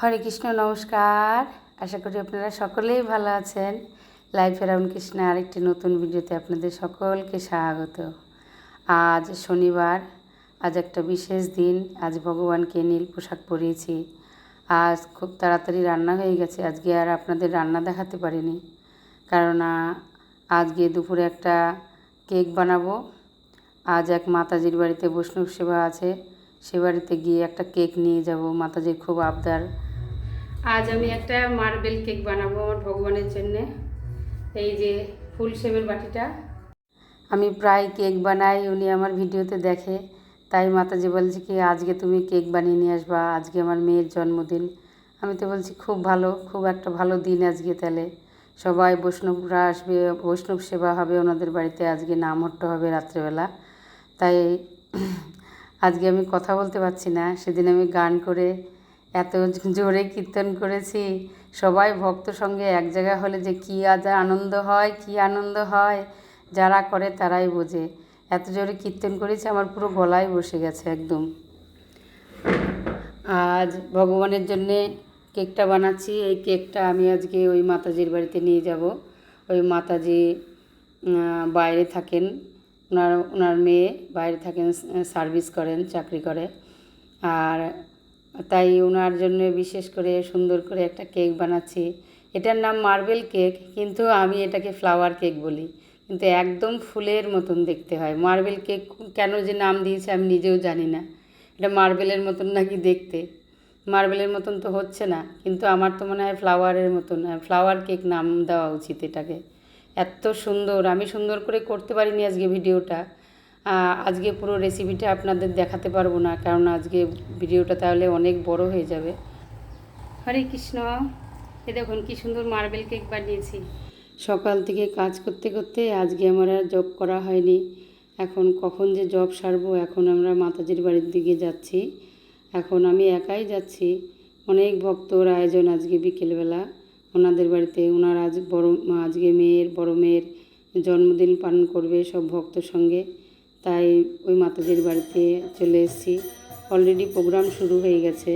হরে কৃষ্ণ, নমস্কার। আশা করি আপনারা সকলেই ভালো আছেন। লাইফ অ্যারাউন্ড কৃষ্ণ আরেকটি নতুন ভিডিওতে আপনাদের সকলকে স্বাগত। আজ শনিবার, আজ একটা বিশেষ দিন, আজ ভগবানকে নীল পোশাক পরিয়েছি। আজ খুব তাড়াতাড়ি রান্না হয়ে গেছে, আজকে আর আপনাদের রান্না দেখাতে পারিনি। কারণ আজকে দুপুরে একটা কেক বানাবো। আজ এক মাতাজির বাড়িতে বৈষ্ণব সেবা আছে, সে বাড়িতে গিয়ে একটা কেক নিয়ে যাব। মাতাজির খুব আবদার। আজ আমি একটা মার্বেল কেক বানাবো আমার ভগবানের জন্যে। এই যে ফুল শেপের বাটিটা। আমি প্রায় কেক বানাই, উনি আমার ভিডিওতে দেখে। তাই মাতাজি বলছে কি, আজকে তুমি কেক বানিয়ে নিয়ে আসবা, আজকে আমার মেয়ের জন্মদিন। আমি তো বলছি, খুব ভালো, খুব একটা ভালো দিন আজকে তাহলে। সবাই বৈষ্ণবরা আসবে, বৈষ্ণব সেবা হবে, ওনাদের বাড়িতে আজকে নামহট্ট হবে রাত্রেবেলা। তাই আজকে আমি কথা বলতে পারছি না, সেদিন আমি গান করে এত জোরে কীর্তন করেছি। সবাই ভক্ত সঙ্গে এক জায়গা হলে যে কী আজ আনন্দ হয়, কী আনন্দ হয়, যারা করে তারাই বোঝে। এত জোরে কীর্তন করেছি, আমার পুরো গলায় বসে গেছে একদম। আজ ভগবানের জন্যে কেকটা বানাচ্ছি, এই কেকটা আমি আজকে ওই মাতাজির বাড়িতে নিয়ে যাব। ওই মাতাজি বাইরে থাকেন, ওনার ওনার মেয়ে বাইরে থাকেন, সার্ভিস করেন, চাকরি করে। আর তাই ওনার জন্য বিশেষ করে সুন্দর করে একটা কেক বানাচ্ছি। এটার নাম মার্বেল কেক, কিন্তু আমি এটাকে ফ্লাওয়ার কেক বলি। কিন্তু একদম ফুলের মতন দেখতে হয়। মার্বেল কেক কেন যে নাম দিয়েছে আমি নিজেও জানি না। এটা মার্বেলের মতন নাকি দেখতে? মার্বেলের মতন তো হচ্ছে না, কিন্তু আমার তো মনে হয় ফ্লাওয়ারের মতন ফ্লাওয়ার কেক নাম দেওয়া উচিত এটাকে। এত সুন্দর, আমি সুন্দর করে করতে পারিনি আজকে ভিডিওটা। আজকে পুরো রেসিপিটা আপনাদের দেখাতে পারব না কারণ আজকে ভিডিওটা তাহলে অনেক বড় হয়ে যাবে। হরে কৃষ্ণ। এ দেখুন কী সুন্দর মার্বেল কেক বানিয়েছি। সকাল থেকে কাজ করতে করতে আজকে আমার আর জব করা হয়নি। এখন কখন যে জব সারবো এখন আমরা মাতাজির বাড়ির দিকে যাচ্ছি। এখন আমি একাই যাচ্ছি। অনেক ভক্তর আয়োজন আজকে বিকেলবেলা। ওনাদের বাড়িতে ওনার আজ বড় আজকে মেয়ের বড় মেয়ের জন্মদিন পালন করবে সব ভক্তর সঙ্গে। তাই ওই মাতাজির বাড়িতে চলে এসেছি। অলরেডি প্রোগ্রাম শুরু হয়ে গেছে।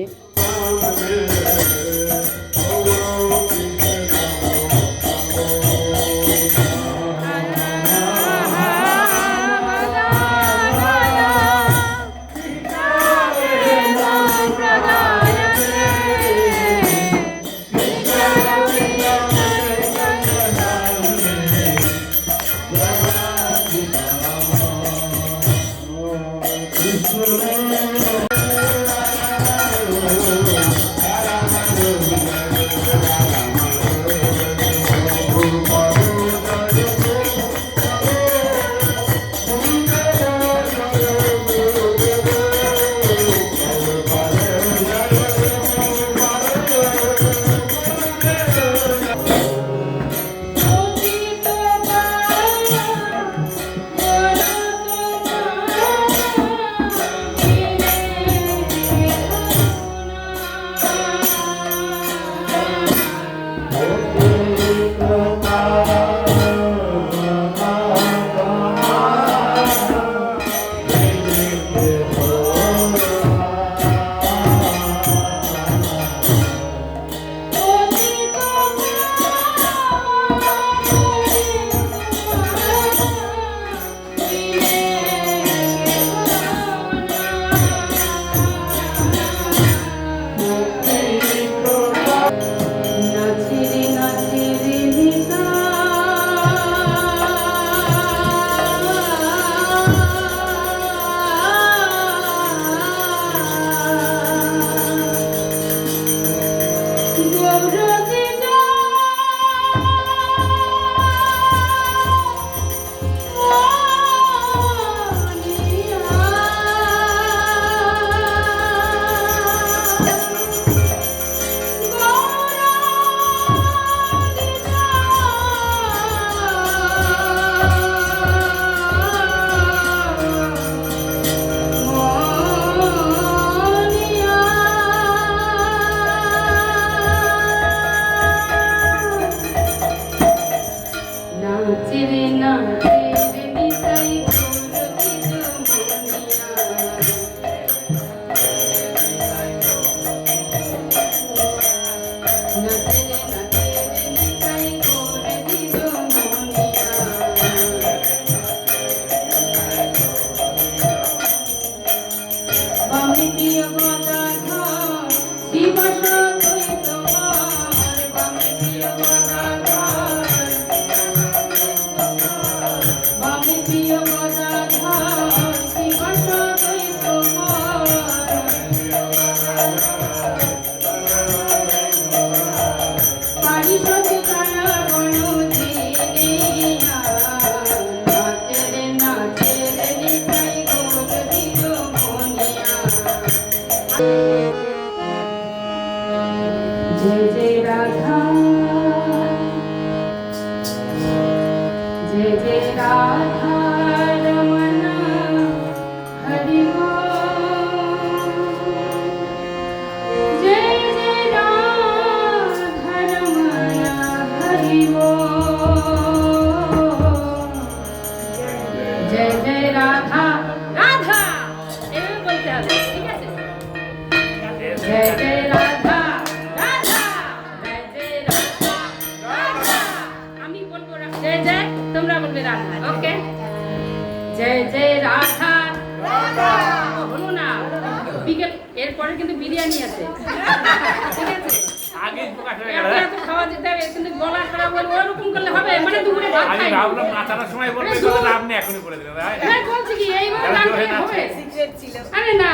গলা খারাপ হলে ওরকম করলে হবে? মানে দুপুরে ভাত আমি ভাবলাম নাচানোর সময় বলবে কথা দূর। আপনি এখনই করে দিলেন ভাই হ্যাঁ বলছি কি এইবার এবার হবে? সিক্রেট ছিল আরে না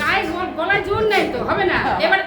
গায়ে গলা জোর নাই তো হবে না। এবার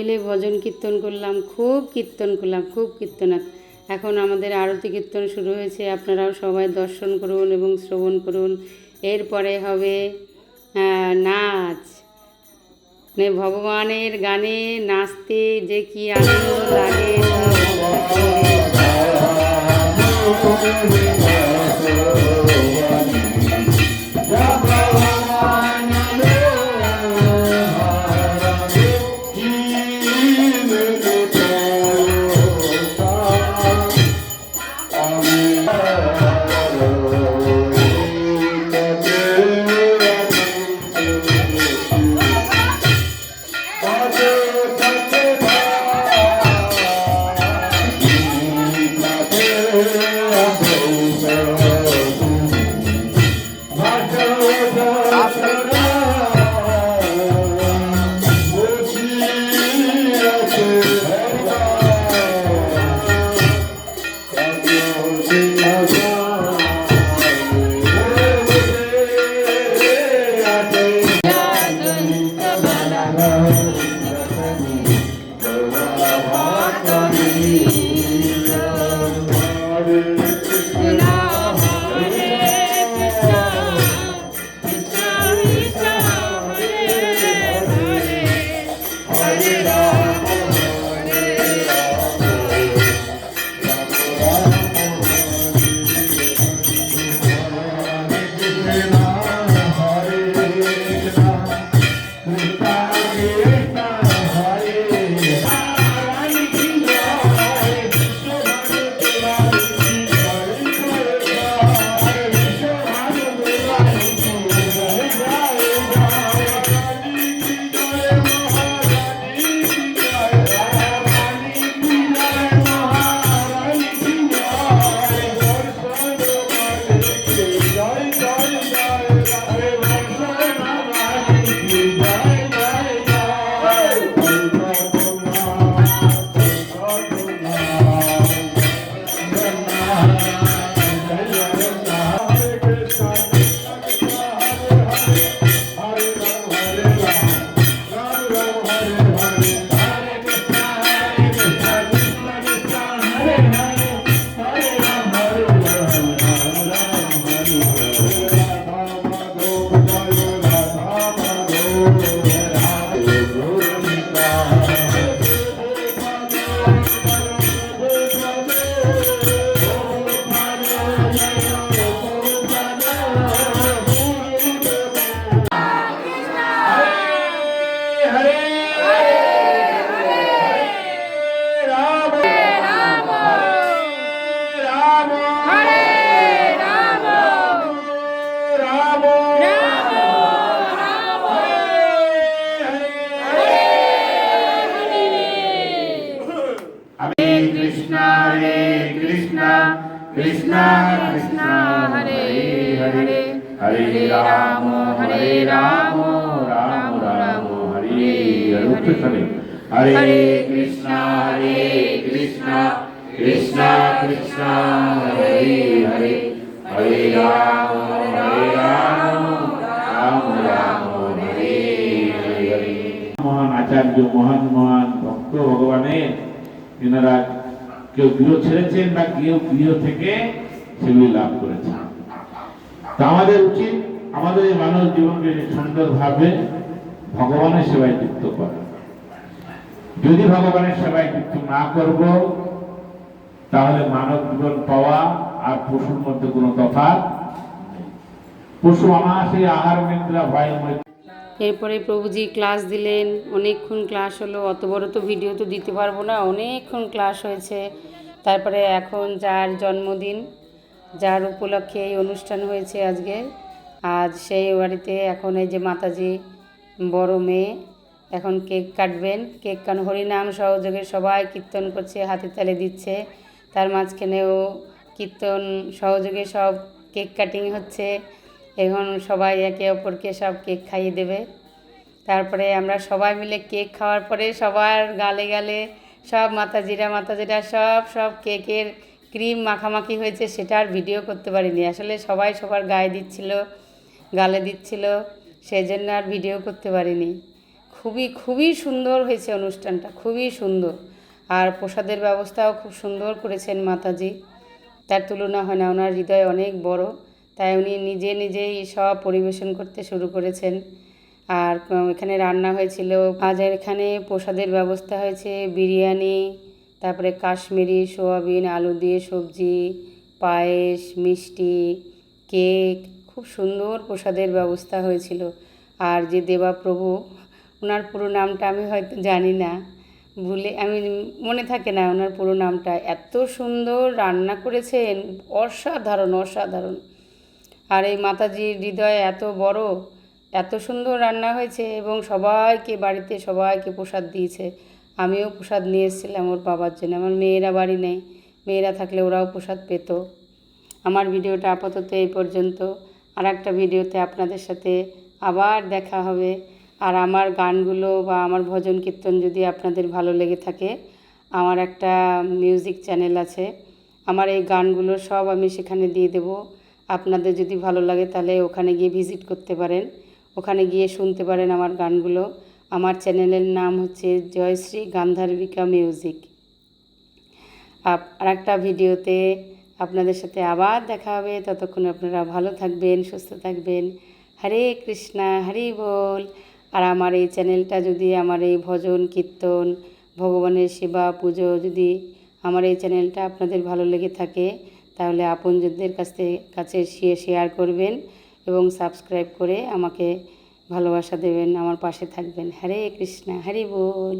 মিলে ভজন কীর্তন করলাম, খুব কীর্তন করলাম, খুব কীর্তন এখন আমাদের আরতি কীর্তন শুরু হয়েছে, আপনারাও সবাই দর্শন করুন এবং শ্রবণ করুন। এরপরে হবে নাচ। মানে ভগবানের গানে নাচতে যে কি আনন্দ লাগে Thank Namaste. Yeah. Krishna Hare Hare Hare Ram হরে রাম রাম রাম, হরে হরে হরে কৃষ্ণ হরে কৃষ্ণ কৃষ্ণ কৃষ্ণ, হরে হরে হরে রাম হরে রাম রাম রাম হরে হরে। মহান আচার্য, মহান মহান ভক্ত ভগবানের, এনারা কেউ গৃহ ছেড়েছেন বা কেউ গৃহ থেকে সেগুলি লাভ করেছেন তা আমাদের উচিত, আমাদের এই মানব জীবনকে সুন্দরভাবে ভগবানের সেবায় যুক্ত করা যদি ভগবানের সেবায় যুক্ত না করব, তাহলে মানব জীবন পাওয়া আর পশুর মধ্যে কোনো তফাৎ। পশু অনায়াসে আহার নিদ্রা, ভয় এরপরে প্রভুজি ক্লাস দিলেন, অনেকক্ষণ ক্লাস হলো, অত বড় তো ভিডিও তো দিতে পারব না, অনেকক্ষণ ক্লাস হয়েছে। তারপরে এখন যার জন্মদিন, যার উপলক্ষে এই অনুষ্ঠান হয়েছে আজকে, আজ সেই বাড়িতে এখন এই যে মাতাজি বড় মেয়ে, এখন কেক কাটবেন, কেক কান হরিনাম সহযোগে সবাই কীর্তন করছে, হাতে তালে দিচ্ছে, তার মাঝখানেও কীর্তন সহযোগে সব কেক কাটিং হচ্ছে। এখন সবাই একে অপরকে সব কেক খাইয়ে দেবে। তারপরে আমরা সবাই মিলে কেক খাওয়ার পরে সবার গালে গালে সব মাতাজিরা মাতাজিরা সব সব কেকের ক্রিম মাখামাখি হয়েছে সেটা আর ভিডিও করতে পারিনি। আসলে সবাই সবার গায়ে দিচ্ছিল, গালে দিচ্ছিল সেই জন্য আর ভিডিও করতে পারিনি। খুবই খুবই সুন্দর হয়েছে অনুষ্ঠানটা, খুবই সুন্দর। আর প্রসাদের ব্যবস্থাও খুব সুন্দর করেছেন মাতাজি। তার তুলনা হয় না, ওনার হৃদয় অনেক বড়। তাই উনি নিজে নিজেই সব পরিবেশন করতে শুরু করেছেন। আর এখানে রান্না হয়েছিল আজ এখানে প্রসাদের ব্যবস্থা হয়েছে, বিরিয়ানি, তারপরে কাশ্মীরি সোয়াবিন, আলু দিয়ে সবজি, পায়েস, মিষ্টি, কেক, খুব সুন্দর প্রসাদের ব্যবস্থা হয়েছিল। আর যে দেবাপ্রভু ওনার পুরো নামটা আমি হয়তো জানি না, ভুলে আমি মনে থাকে না ওনার পুরো নামটা। এত সুন্দর রান্না করেছেন, অসাধারণ অসাধারণ। আর এই মাতাজির হৃদয় এত বড়, এত সুন্দর রান্না হয়েছে এবং সবাইকে বাড়িতে সবাইকে প্রসাদ দিয়েছে। আমিও প্রসাদ নিয়ে এসেছিলাম ওর বাবার জন্য। আমার মেয়েরা বাড়ি নেই, মেয়েরা থাকলে ওরাও প্রসাদ পেত। আমার ভিডিওটা আপাতত এই পর্যন্ত। আর একটা ভিডিওতে আপনাদের সাথে আবার দেখা হবে। আর আমার গানগুলো বা আমার ভজন কীর্তন যদি আপনাদের ভালো লেগে থাকে, আমার একটা মিউজিক চ্যানেল আছে। আমার এই গানগুলো সব আমি সেখানে দিয়ে দেব। আপনাদের যদি ভালো লাগে তাহলে ওখানে গিয়ে ভিজিট করতে পারেন। ওখানে গিয়ে শুনতে পারেন আমার গানগুলো। আমার চ্যানেলের নাম হচ্ছে জয়শ্রী গান্ধার্বিকা মিউজিক। আর একটা ভিডিওতে আপনাদের সাথে আবার দেখা হবে। ততক্ষণ আপনারা ভালো থাকবেন, সুস্থ থাকবেন। হরে কৃষ্ণা, হরি বল। আর আমার এই চ্যানেলটা যদি আমার এই ভজন, কীর্তন, ভগবানের সেবা, পুজো যদি আমার এই চ্যানেলটা আপনাদের ভালো লেগে থাকে তাহলে আপনজনদের কাছ কাছে শেয়ার করবেন এবং সাবস্ক্রাইব করে আমাকে ভালোবাসা দেবেন, আমার পাশে থাকবেন। হরে কৃষ্ণা, হরি বল।